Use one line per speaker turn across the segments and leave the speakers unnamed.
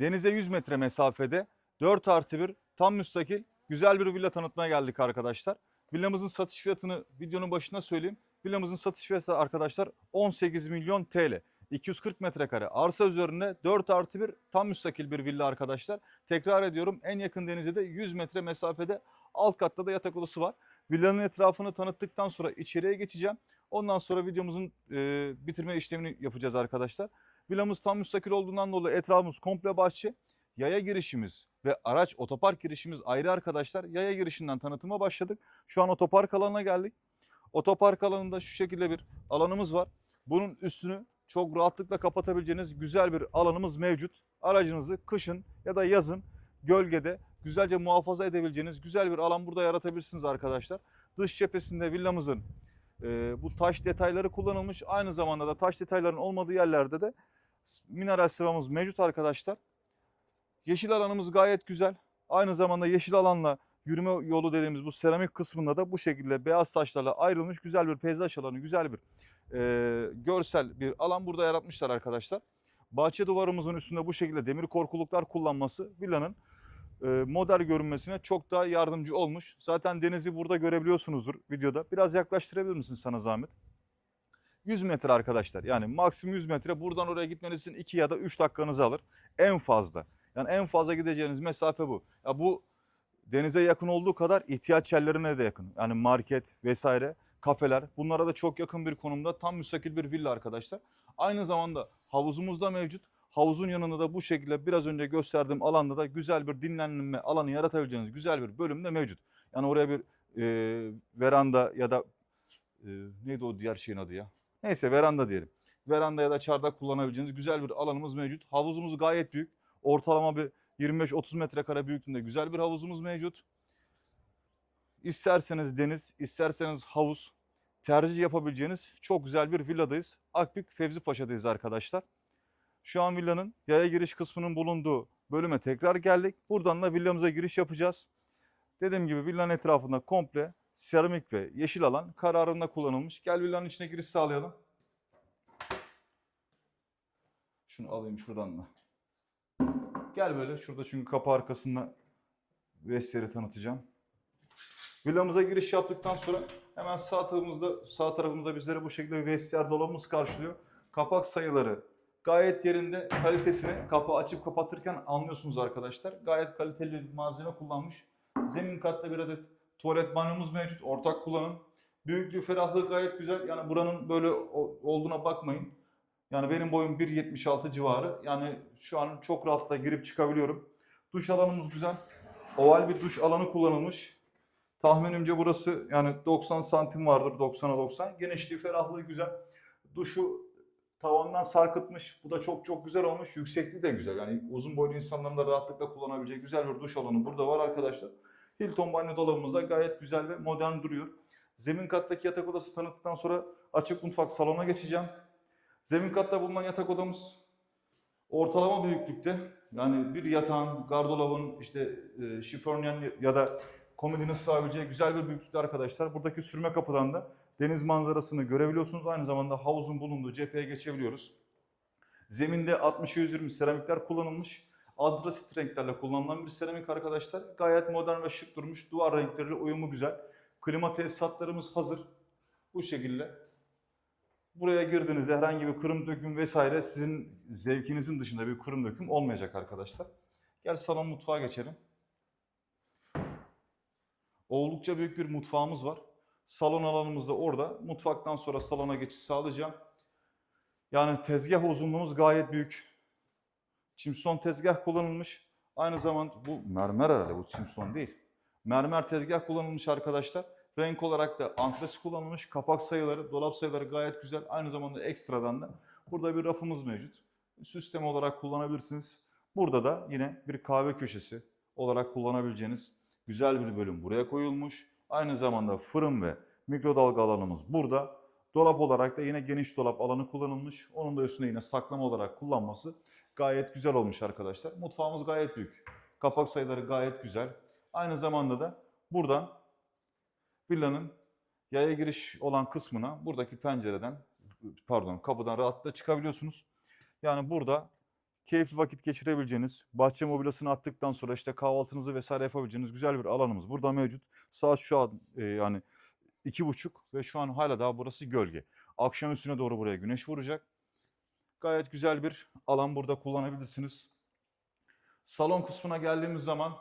denize 100 metre mesafede 4 artı 1 tam müstakil güzel bir villa tanıtmaya geldik arkadaşlar. Villamızın satış fiyatını videonun başında söyleyeyim. Villamızın satış fiyatı arkadaşlar 18 milyon TL. 240 metrekare arsa üzerinde 4 artı 1 tam müstakil bir villa arkadaşlar. Tekrar ediyorum en yakın denize de 100 metre mesafede alt katta da yatak odası var. Villanın etrafını tanıttıktan sonra içeriye geçeceğim. Ondan sonra videomuzun e, bitirme işlemini yapacağız arkadaşlar. Villamız tam müstakil olduğundan dolayı etrafımız komple bahçe. Yaya girişimiz ve araç otopark girişimiz ayrı arkadaşlar. Yaya girişinden tanıtıma başladık. Şu an otopark alanına geldik. Otopark alanında şu şekilde bir alanımız var. Bunun üstünü çok rahatlıkla kapatabileceğiniz güzel bir alanımız mevcut. Aracınızı kışın ya da yazın gölgede güzelce muhafaza edebileceğiniz güzel bir alan burada yaratabilirsiniz arkadaşlar. Dış cephesinde villamızın e, bu taş detayları kullanılmış. Aynı zamanda da taş detayların olmadığı yerlerde de mineral sıvamız mevcut arkadaşlar. Yeşil alanımız gayet güzel. Aynı zamanda yeşil alanla yürüme yolu dediğimiz bu seramik kısmında da bu şekilde beyaz taşlarla ayrılmış güzel bir peyzaj alanı, güzel bir e, görsel bir alan burada yaratmışlar arkadaşlar. Bahçe duvarımızın üstünde bu şekilde demir korkuluklar kullanması villanın e, modern görünmesine çok daha yardımcı olmuş. Zaten denizi burada görebiliyorsunuzdur videoda. Biraz yaklaştırabilir misin sana zahmet? 100 metre arkadaşlar. Yani maksimum 100 metre. Buradan oraya gitmeniz için 2 ya da 3 dakikanızı alır. En fazla. Yani en fazla gideceğiniz mesafe bu. Ya bu denize yakın olduğu kadar ihtiyaç yerlerine de yakın. Yani market vesaire, kafeler bunlara da çok yakın bir konumda tam müstakil bir villa arkadaşlar. Aynı zamanda havuzumuz da mevcut. Havuzun yanında da bu şekilde biraz önce gösterdiğim alanda da güzel bir dinlenme alanı yaratabileceğiniz güzel bir bölüm de mevcut. Yani oraya bir e, veranda ya da e, neydi o diğer şeyin adı ya? Neyse veranda diyelim. Veranda ya da çardak kullanabileceğiniz güzel bir alanımız mevcut. Havuzumuz gayet büyük. Ortalama bir 25-30 metrekare büyüklüğünde güzel bir havuzumuz mevcut. İsterseniz deniz, isterseniz havuz tercih yapabileceğiniz çok güzel bir villadayız. Akbük Fevzi Paşa'dayız arkadaşlar. Şu an villanın yaya giriş kısmının bulunduğu bölüme tekrar geldik. Buradan da villamıza giriş yapacağız. Dediğim gibi villanın etrafında komple seramik ve yeşil alan kararında kullanılmış. Gel villanın içine giriş sağlayalım. Şunu alayım şuradan da. Gel böyle şurada çünkü kapı arkasında vestiyeri tanıtacağım. Villamıza giriş yaptıktan sonra hemen sağ tarafımızda sağ tarafımızda bizleri bu şekilde bir vestiyer dolabımız karşılıyor. Kapak sayıları gayet yerinde kalitesini kapağı açıp kapatırken anlıyorsunuz arkadaşlar. Gayet kaliteli bir malzeme kullanmış. Zemin katta bir adet tuvalet banyomuz mevcut. Ortak kullanım. Büyüklüğü, ferahlığı gayet güzel. Yani buranın böyle olduğuna bakmayın. Yani benim boyum 1.76 civarı. Yani şu an çok rahatla girip çıkabiliyorum. Duş alanımız güzel. Oval bir duş alanı kullanılmış. Tahminimce burası yani 90 santim vardır 90'a 90. Genişliği, ferahlığı güzel. Duşu tavandan sarkıtmış. Bu da çok çok güzel olmuş. Yüksekliği de güzel. Yani uzun boylu insanların da rahatlıkla kullanabileceği güzel bir duş alanı burada var arkadaşlar. Hilton banyo dolabımız da gayet güzel ve modern duruyor. Zemin kattaki yatak odası tanıttıktan sonra açık mutfak salona geçeceğim. Zemin katta bulunan yatak odamız ortalama büyüklükte. Yani bir yatağın, gardırobun, işte e, şifonyen ya da komodinin sığabileceği güzel bir büyüklükte arkadaşlar. Buradaki sürme kapıdan da deniz manzarasını görebiliyorsunuz. Aynı zamanda havuzun bulunduğu cepheye geçebiliyoruz. Zeminde 60'a 120 seramikler kullanılmış. Antrasit renklerle kullanılan bir seramik arkadaşlar. Gayet modern ve şık durmuş. Duvar renkleriyle uyumu güzel. Klima tesisatlarımız hazır. Bu şekilde. Buraya girdiğinizde herhangi bir kırım döküm vesaire sizin zevkinizin dışında bir kırım döküm olmayacak arkadaşlar. Gel salon mutfağa geçelim. Oldukça büyük bir mutfağımız var. Salon alanımız da orada. Mutfaktan sonra salona geçiş sağlayacağım. Yani tezgah uzunluğumuz gayet büyük. Çimson tezgah kullanılmış. Aynı zamanda bu mermer herhalde bu çimson değil. Mermer tezgah kullanılmış arkadaşlar. Renk olarak da antresi kullanılmış. Kapak sayıları, dolap sayıları gayet güzel. Aynı zamanda ekstradan da burada bir rafımız mevcut. Sistem olarak kullanabilirsiniz. Burada da yine bir kahve köşesi olarak kullanabileceğiniz güzel bir bölüm buraya koyulmuş. Aynı zamanda fırın ve mikrodalga alanımız burada. Dolap olarak da yine geniş dolap alanı kullanılmış. Onun da üstüne yine saklama olarak kullanması gayet güzel olmuş arkadaşlar. Mutfağımız gayet büyük. Kapak sayıları gayet güzel. Aynı zamanda da buradan villanın yaya giriş olan kısmına buradaki pencereden pardon kapıdan rahatlıkla çıkabiliyorsunuz. Yani burada keyifli vakit geçirebileceğiniz, bahçe mobilyasını attıktan sonra işte kahvaltınızı vesaire yapabileceğiniz güzel bir alanımız burada mevcut. Saat şu an e, yani iki buçuk ve şu an hala daha burası gölge. Akşam üstüne doğru buraya güneş vuracak. Gayet güzel bir alan burada kullanabilirsiniz. Salon kısmına geldiğimiz zaman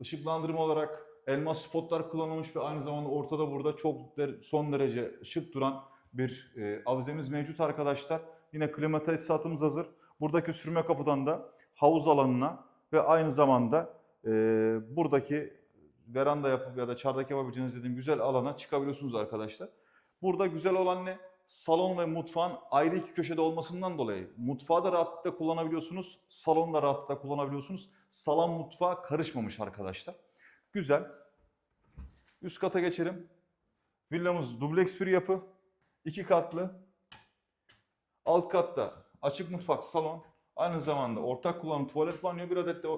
ışıklandırma olarak elmas spotlar kullanılmış ve aynı zamanda ortada burada çok son derece şık duran bir e, avizemiz mevcut arkadaşlar. Yine klima tesisatımız hazır. Buradaki sürme kapıdan da havuz alanına ve aynı zamanda e, buradaki veranda yapıp ya da çardak yapabileceğiniz dediğim güzel alana çıkabiliyorsunuz arkadaşlar. Burada güzel olan ne? Salon ve mutfağın ayrı iki köşede olmasından dolayı mutfağı da rahatlıkla kullanabiliyorsunuz, salonu da rahatlıkla kullanabiliyorsunuz. Salon mutfağa karışmamış arkadaşlar. Güzel. Üst kata geçelim. Villamız dubleks bir yapı. iki katlı. Alt katta açık mutfak, salon. Aynı zamanda ortak kullanım tuvalet banyo bir adet de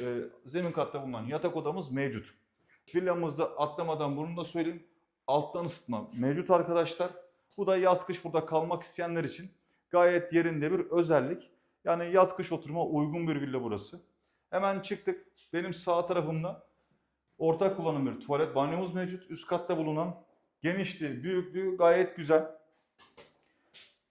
e, zemin katta bulunan yatak odamız mevcut. Villamızda atlamadan bunu da söyleyeyim. Alttan ısıtma mevcut arkadaşlar. Bu da yaz kış burada kalmak isteyenler için gayet yerinde bir özellik. Yani yaz kış oturuma uygun bir villa burası. Hemen çıktık. Benim sağ tarafımda ortak kullanım bir tuvalet banyomuz mevcut. Üst katta bulunan genişliği, büyüklüğü gayet güzel.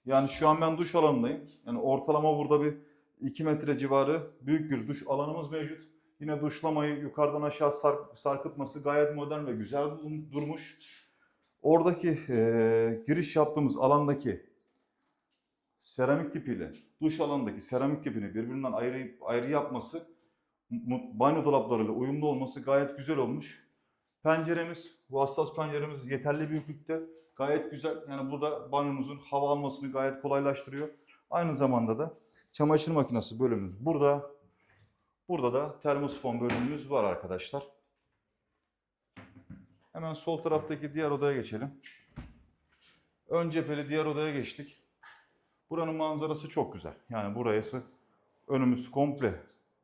Yani şu an ben duş alanındayım. Yani ortalama burada bir 2 metre civarı büyük bir duş alanımız mevcut. Yine duşlamayı yukarıdan aşağı sar- sarkıtması gayet modern ve güzel durmuş. Oradaki eee, giriş yaptığımız alandaki seramik tipiyle duş alanındaki seramik tipini birbirinden ayrı, ayrı yapması, banyo dolaplarıyla uyumlu olması gayet güzel olmuş. Penceremiz, bu hassas penceremiz yeterli büyüklükte. Gayet güzel. Yani burada banyomuzun hava almasını gayet kolaylaştırıyor. Aynı zamanda da çamaşır makinesi bölümümüz burada. Burada da termosifon bölümümüz var arkadaşlar. Hemen sol taraftaki diğer odaya geçelim. Ön cepheli diğer odaya geçtik. Buranın manzarası çok güzel. Yani burası önümüz komple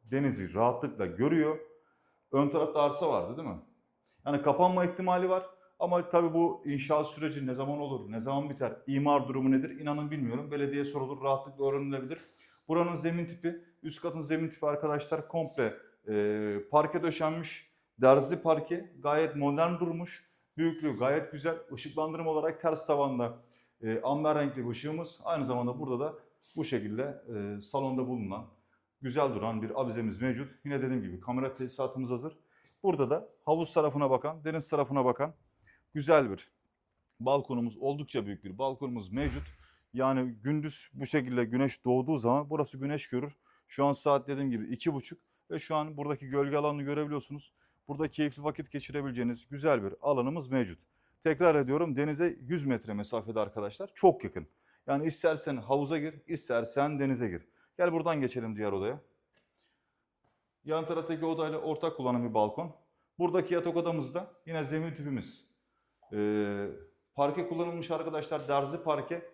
denizi rahatlıkla görüyor. Ön tarafta arsa vardı değil mi? Yani kapanma ihtimali var. Ama tabii bu inşaat süreci ne zaman olur, ne zaman biter, imar durumu nedir inanın bilmiyorum. Belediye sorulur, rahatlıkla öğrenilebilir. Buranın zemin tipi, üst katın zemin tipi arkadaşlar komple e, parke döşenmiş. Derzli parke gayet modern durmuş. Büyüklüğü gayet güzel. Işıklandırma olarak ters tavanda e, amber renkli bir ışığımız. Aynı zamanda burada da bu şekilde e, salonda bulunan güzel duran bir avizemiz mevcut. Yine dediğim gibi kamera tesisatımız hazır. Burada da havuz tarafına bakan, deniz tarafına bakan güzel bir balkonumuz, oldukça büyük bir balkonumuz mevcut. Yani gündüz bu şekilde güneş doğduğu zaman burası güneş görür. Şu an saat dediğim gibi iki buçuk ve şu an buradaki gölge alanını görebiliyorsunuz. Burada keyifli vakit geçirebileceğiniz güzel bir alanımız mevcut. Tekrar ediyorum denize 100 metre mesafede arkadaşlar. Çok yakın. Yani istersen havuza gir, istersen denize gir. Gel buradan geçelim diğer odaya. Yan taraftaki odayla ortak kullanım bir balkon. Buradaki yatak odamızda yine zemin tipimiz. Ee, parke kullanılmış arkadaşlar. Derzli parke.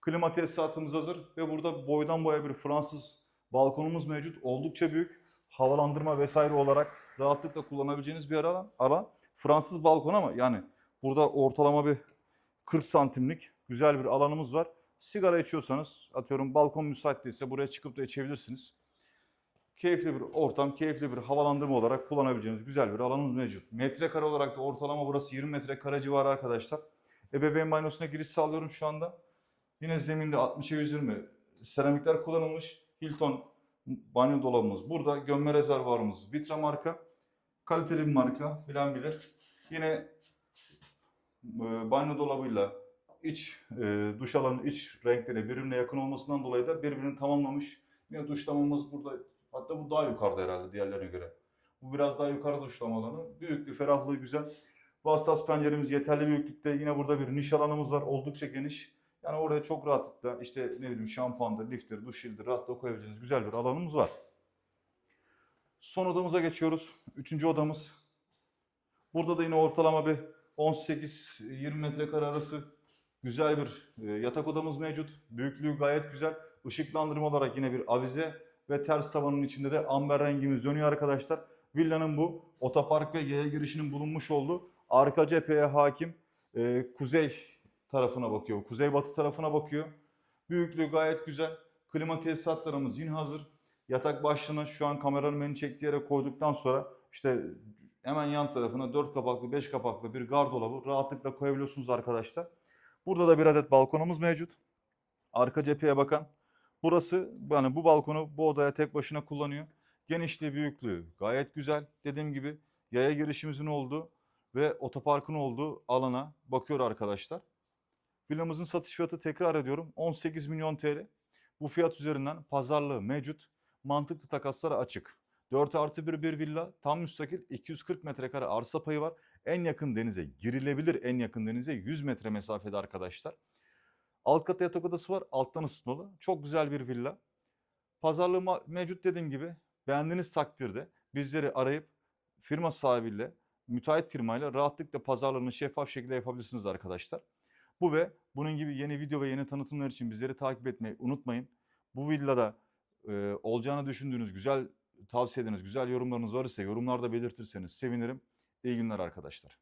Klima tesisatımız hazır ve burada boydan boya bir Fransız balkonumuz mevcut. Oldukça büyük. Havalandırma vesaire olarak rahatlıkla kullanabileceğiniz bir alan. alan. Fransız balkon ama yani burada ortalama bir 40 santimlik güzel bir alanımız var. Sigara içiyorsanız atıyorum balkon müsait değilse buraya çıkıp da içebilirsiniz. Keyifli bir ortam, keyifli bir havalandırma olarak kullanabileceğiniz güzel bir alanımız mevcut. Metrekare olarak da ortalama burası 20 metrekare civarı arkadaşlar. Ebeveyn banyosuna giriş sağlıyorum şu anda. Yine zeminde 60'a 120 seramikler kullanılmış. Hilton banyo dolabımız burada. Gömme rezervuarımız Vitra marka. Kaliteli bir marka bilen bilir. Yine e, banyo dolabıyla iç e, duş alanı iç renkleri birbirine yakın olmasından dolayı da birbirini tamamlamış. Yine duşlamamız burada. Hatta bu daha yukarıda herhalde diğerlerine göre. Bu biraz daha yukarı duşlama alanı. Büyüklüğü, ferahlığı güzel. Bu hassas penceremiz yeterli büyüklükte. Yine burada bir niş alanımız var. Oldukça geniş. Yani oraya çok rahatlıkla işte ne bileyim şampuandır, liftir, duş jelidir rahatlıkla koyabileceğiniz güzel bir alanımız var. Son odamıza geçiyoruz. Üçüncü odamız. Burada da yine ortalama bir 18-20 metrekare arası güzel bir e, yatak odamız mevcut. Büyüklüğü gayet güzel. Işıklandırma olarak yine bir avize ve ters tavanın içinde de amber rengimiz dönüyor arkadaşlar. Villanın bu otopark ve yaya girişinin bulunmuş olduğu arka cepheye hakim e, kuzey tarafına bakıyor. Kuzeybatı tarafına bakıyor. Büyüklüğü gayet güzel. Klima tesisatlarımız yine hazır. Yatak başlığına şu an kameranın beni çektiği yere koyduktan sonra işte hemen yan tarafına 4 kapaklı 5 kapaklı bir gardolabı rahatlıkla koyabiliyorsunuz arkadaşlar. Burada da bir adet balkonumuz mevcut. Arka cepheye bakan. Burası yani bu balkonu bu odaya tek başına kullanıyor. Genişliği, büyüklüğü gayet güzel. Dediğim gibi yaya girişimizin olduğu ve otoparkın olduğu alana bakıyor arkadaşlar. Villamızın satış fiyatı tekrar ediyorum 18 milyon TL. Bu fiyat üzerinden pazarlığı mevcut. Mantıklı takaslara açık. 4 artı 1 bir villa tam müstakil 240 metrekare arsa payı var. En yakın denize girilebilir en yakın denize 100 metre mesafede arkadaşlar. Alt kata yatak odası var alttan ısıtmalı. Çok güzel bir villa. Pazarlığı mevcut dediğim gibi beğendiğiniz takdirde bizleri arayıp firma sahibiyle müteahhit firmayla rahatlıkla pazarlarını şeffaf şekilde yapabilirsiniz arkadaşlar. Bu ve bunun gibi yeni video ve yeni tanıtımlar için bizleri takip etmeyi unutmayın. Bu villada e, olacağını düşündüğünüz güzel tavsiyeleriniz, güzel yorumlarınız varsa yorumlarda belirtirseniz sevinirim. İyi günler arkadaşlar.